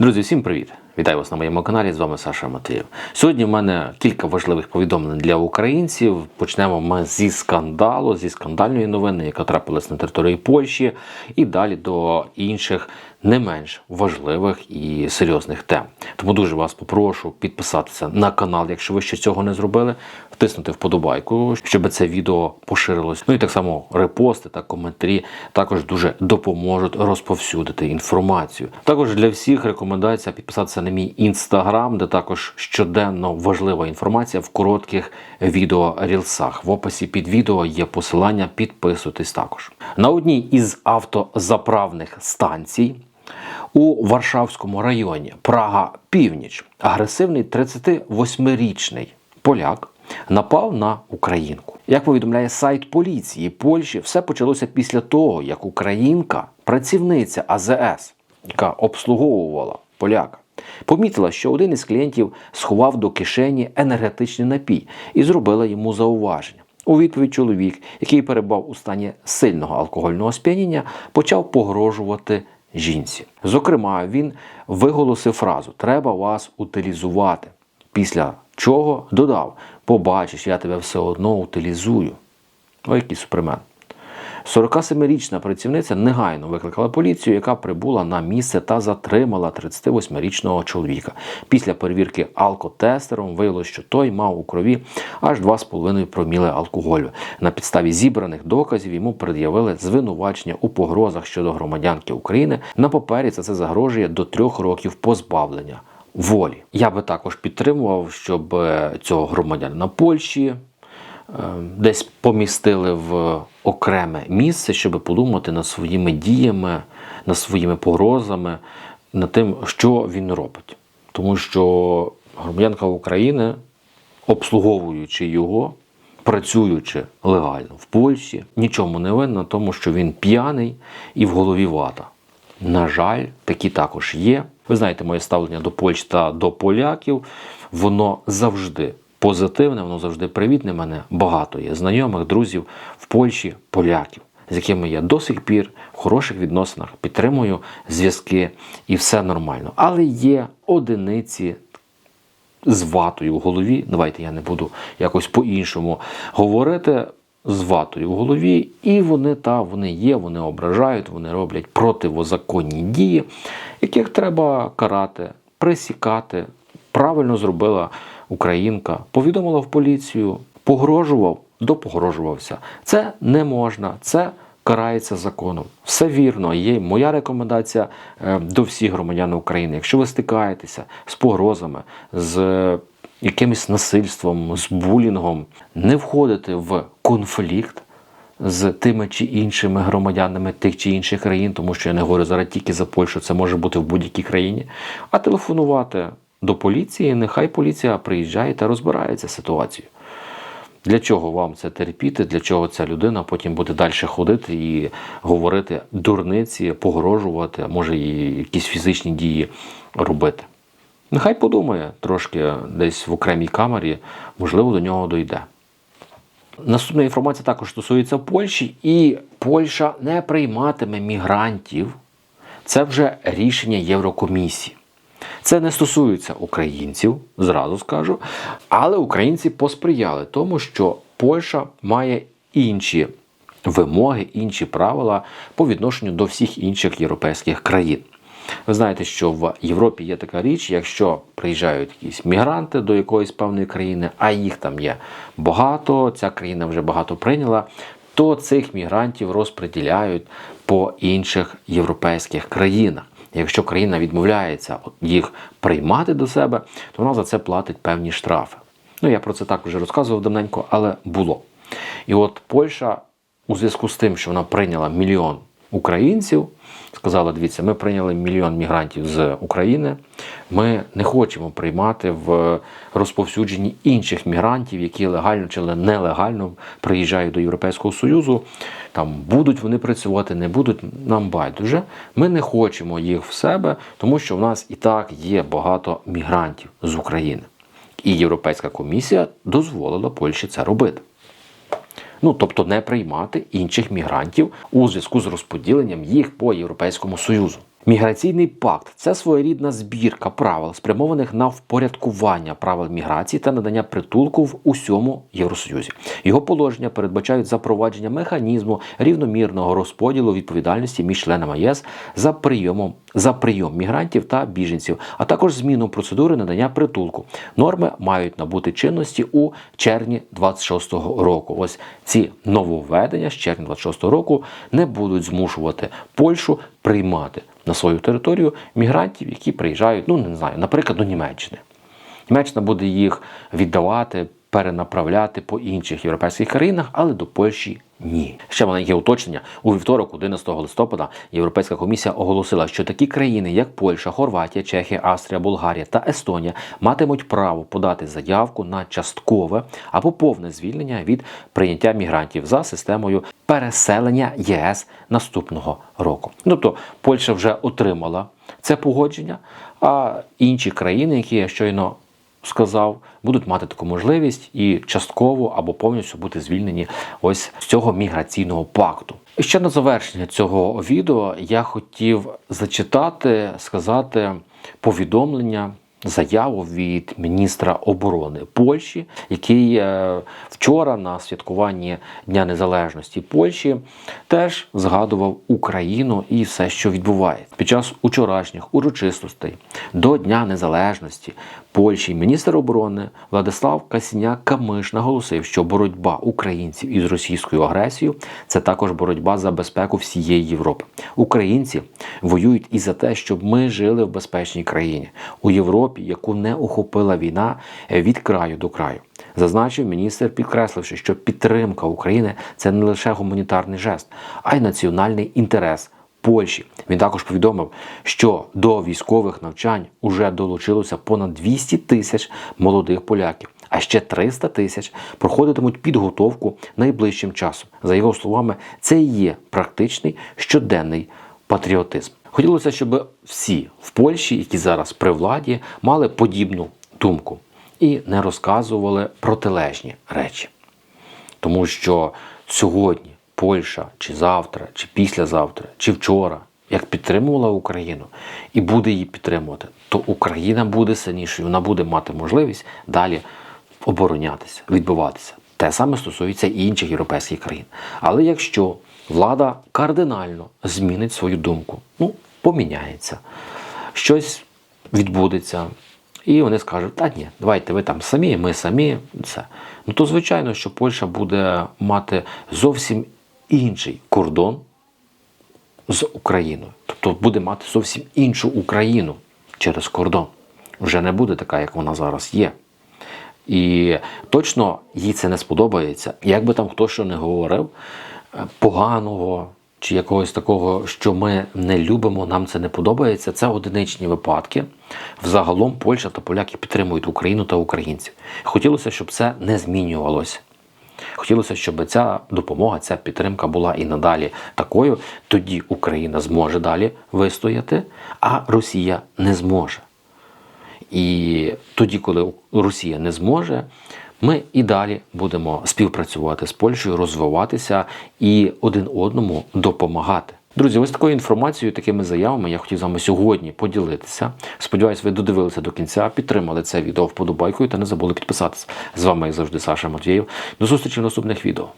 Друзі, всім привіт! Вітаю вас на моєму каналі. З вами Саша Матеєв. Сьогодні в мене кілька важливих повідомлень для українців. Почнемо ми зі скандалу, зі скандальної новини, яка трапилась на території Польщі, і далі до інших не менш важливих і серйозних тем. Тому дуже вас попрошу підписатися на канал, якщо ви ще цього не зробили, втиснути вподобайку, щоб це відео поширилось. Ну і так само репости та коментарі також дуже допоможуть розповсюдити інформацію. Також для всіх рекомендація підписатися на мій інстаграм, де також щоденно важлива інформація в коротких відео-рілсах. В описі під відео є посилання, підписуйтесь також. На одній із автозаправних станцій у Варшавському районі Прага Північ агресивний 38-річний поляк напав на українку. Як повідомляє сайт поліції Польщі, все почалося після того, як українка, працівниця АЗС, яка обслуговувала поляка, помітила, що один із клієнтів сховав до кишені енергетичний напій і зробила йому зауваження. У відповідь чоловік, який перебував у стані сильного алкогольного сп'яніння, почав погрожувати жінці. Зокрема, він виголосив фразу Треба вас утилізувати. Після чого додав: Побачиш, я тебе все одно утилізую. Ой, який супермен. 47-річна працівниця негайно викликала поліцію, яка прибула на місце та затримала 38-річного чоловіка. Після перевірки алкотестером виявилося, що той мав у крові аж 2,5 проміли алкоголю. На підставі зібраних доказів йому пред'явили звинувачення у погрозах щодо громадянки України. На папері це, це загрожує до трьох років позбавлення. Волі я би також підтримував, щоб е, цього громадянина Польщі десь помістили в окреме місце, щоб подумати над своїми діями, над своїми погрозами, над тим, що він робить. Тому що громадянка України, обслуговуючи його, працюючи легально в Польщі, нічому не винна, тому що він п'яний і в голові вата. На жаль, такі також є. Ви знаєте, моє ставлення до Польщі та до поляків, воно завжди позитивне, воно завжди привітне. Мене багато є знайомих, друзів в Польщі, поляків, з якими я до сих пір в хороших відносинах підтримую зв'язки і все нормально. Але є одиниці з ватою в голові. Давайте я не буду якось по-іншому говорити. З ватою в голові, і вони та вони є, вони ображають, вони роблять противозаконні дії, яких треба карати, присікати. Правильно зробила українка, повідомила в поліцію, погрожував, допогрожувався. Це не можна, це карається законом. Все вірно. Є моя рекомендація е, до всіх громадян України. Якщо ви стикаєтеся з погрозами, з якимось насильством, з булінгом, не входити в конфлікт з тими чи іншими громадянами тих чи інших країн, тому що я не говорю зараз тільки за Польщу, це може бути в будь-якій країні, а телефонувати до поліції, нехай поліція приїжджає та розбирається з ситуацією. Для чого вам це терпіти? Для чого ця людина потім буде далі ходити і говорити дурниці, погрожувати, може і якісь фізичні дії робити? Нехай подумає трошки десь в окремій камері, можливо, до нього дойде. Наступна інформація також стосується Польщі, і Польща не прийматиме мігрантів. Це вже рішення Єврокомісії. Це не стосується українців, зразу скажу, але українці посприяли тому, що Польща має інші вимоги, інші правила по відношенню до всіх інших європейських країн. Ви знаєте, що в Європі є така річ, якщо приїжджають якісь мігранти до якоїсь певної країни, а їх там є багато, ця країна вже багато прийняла, то цих мігрантів розподіляють по інших європейських країнах. Якщо країна відмовляється їх приймати до себе, то вона за це платить певні штрафи. Ну, я про це так вже розказував давненько, але було. І от Польща у зв'язку з тим, що вона прийняла мільйон українців, сказала: дивіться, ми прийняли мільйон мігрантів з України. Ми не хочемо приймати в розповсюдженні інших мігрантів, які легально чи нелегально приїжджають до Європейського Союзу. Там будуть вони працювати, не будуть нам байдуже. Ми не хочемо їх в себе, тому що в нас і так є багато мігрантів з України. І Європейська комісія дозволила Польщі це робити. Ну тобто не приймати інших мігрантів у зв'язку з розподіленням їх по Європейському Союзу. Міграційний пакт це своєрідна збірка правил, спрямованих на впорядкування правил міграції та надання притулку в усьому Євросоюзі. Його положення передбачають запровадження механізму рівномірного розподілу відповідальності між членами ЄС за прийомом за прийом мігрантів та біженців, а також зміну процедури надання притулку. Норми мають набути чинності у червні 26-го року. Ось ці нововведення з червня 26-го року не будуть змушувати Польщу приймати на свою територію мігрантів, які приїжджають, ну не знаю, наприклад, до Німеччини. Німеччина буде їх віддавати, перенаправляти по інших європейських країнах, але до Польщі ні. Ще маленьке уточнення. У вівторок, 11 листопада, Європейська комісія оголосила, що такі країни, як Польща, Хорватія, Чехія, Австрія, Болгарія та Естонія, матимуть право подати заявку на часткове або повне звільнення від прийняття мігрантів за системою переселення ЄС наступного року. Тобто Польща вже отримала це погодження, а інші країни, які я щойно сказав, будуть мати таку можливість і частково або повністю бути звільнені ось з цього міграційного пакту. І ще на завершення цього відео я хотів зачитати, сказати повідомлення. Заяву від міністра оборони Польщі, який е, вчора на святкуванні Дня Незалежності Польщі теж згадував Україну і все, що відбувається під час учорашніх урочистостей до Дня Незалежності Польщі. Міністр оборони Владислав Касіняк Камиш наголосив, що боротьба українців із російською агресією це також боротьба за безпеку всієї Європи. Українці воюють і за те, щоб ми жили в безпечній країні у Європі, яку не охопила війна від краю до краю. Зазначив міністр, підкресливши, що підтримка України це не лише гуманітарний жест, а й національний інтерес. Польщі він також повідомив, що до військових навчань уже долучилося понад 200 тисяч молодих поляків, а ще 300 тисяч проходитимуть підготовку найближчим часом. За його словами, це і є практичний щоденний патріотизм. Хотілося, щоб всі в Польщі, які зараз при владі, мали подібну думку і не розказували протилежні речі. Тому що сьогодні Польща чи завтра, чи післязавтра, чи вчора, як підтримувала Україну і буде її підтримувати, то Україна буде сильнішою, вона буде мати можливість далі оборонятися, відбиватися. Те саме стосується і інших європейських країн. Але якщо влада кардинально змінить свою думку, ну, поміняється, щось відбудеться, і вони скажуть, та ні, давайте ви там самі, ми самі, все. Ну то звичайно, що Польща буде мати зовсім інший кордон з Україною. Тобто буде мати зовсім іншу Україну через кордон. Вже не буде така, як вона зараз є. І точно їй це не сподобається. Як би там хто що не говорив, поганого чи якогось такого, що ми не любимо, нам це не подобається. Це одиничні випадки. Взагалом Польща та поляки підтримують Україну та українців. Хотілося, щоб це не змінювалося. Хотілося, щоб ця допомога, ця підтримка була і надалі такою. Тоді Україна зможе далі вистояти, а Росія не зможе. І тоді, коли Росія не зможе, ми і далі будемо співпрацювати з Польщею, розвиватися і один одному допомагати. Друзі, ось такою інформацією, такими заявами я хотів з вами сьогодні поділитися. Сподіваюсь, ви додивилися до кінця, підтримали це відео вподобайкою та не забули підписатися. З вами, як завжди, Саша Матвєєв. До зустрічі в наступних відео.